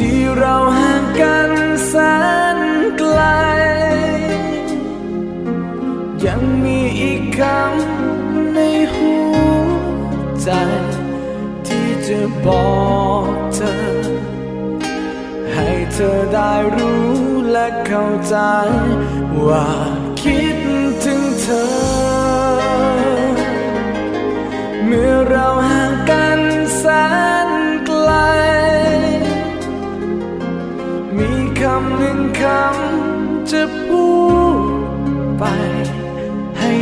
ที่เราห่างกันแสนไกล ยังมีอีกคำในหัวใจ ที่จะบอกเธอ ให้เธอได้รู้และเข้าใจว่า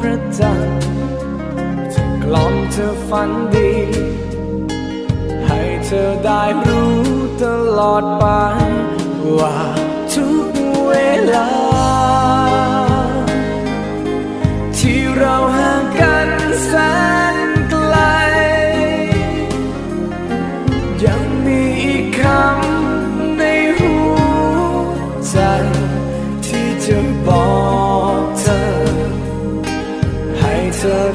พระจันทร์จะกล่อมเธอฝันดี ให้เธอได้รู้ตลอดไป ว่าทุกเวลา ที่เราห่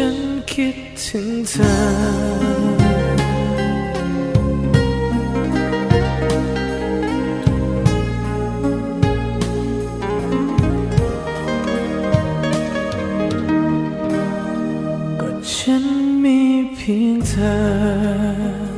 ฉันคิดถึงเธอฉันมีเพียงเธอ